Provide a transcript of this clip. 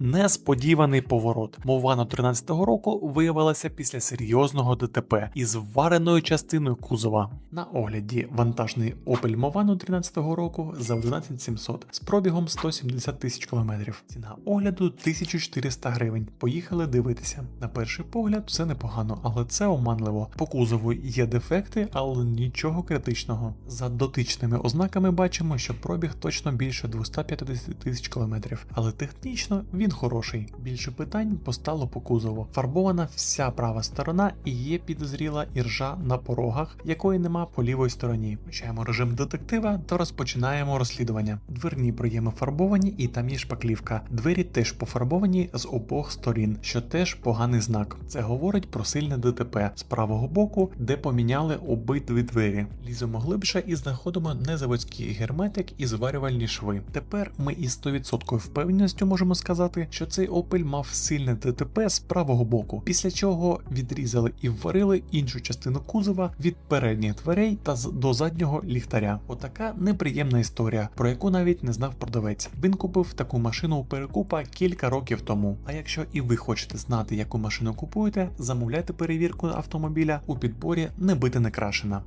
Несподіваний поворот. Мовано 13-го року виявилася після серйозного ДТП із вареною частиною кузова. На огляді вантажний Opel Movano 13-го року за 11700 з пробігом 170 тисяч кілометрів. Ціна огляду 1400 гривень. Поїхали дивитися. На перший погляд все непогано, але це оманливо. По кузову є дефекти, але нічого критичного. За дотичними ознаками бачимо, що пробіг точно більше 250 тисяч кілометрів, але технічно він хороший. Більше питань постало по кузову. Фарбована вся права сторона і є підозріла іржа на порогах, якої нема по лівій стороні. Включаємо режим детектива та розпочинаємо розслідування. Дверні проєми фарбовані і там є шпаклівка. Двері теж пофарбовані з обох сторін, що теж поганий знак. Це говорить про сильне ДТП з правого боку, де поміняли обидві двері. Ліземо глибше і знаходимо незаводський герметик і зварювальні шви. Тепер ми із 100% впевненістю можемо сказати, що цей Opel мав сильне ДТП з правого боку, після чого відрізали і вварили іншу частину кузова від передніх дверей та з- до заднього ліхтаря. Отака неприємна історія, про яку навіть не знав продавець. Він купив таку машину у перекупа кілька років тому. А якщо і ви хочете знати, яку машину купуєте, замовляйте перевірку автомобіля у підборі не бити не крашена.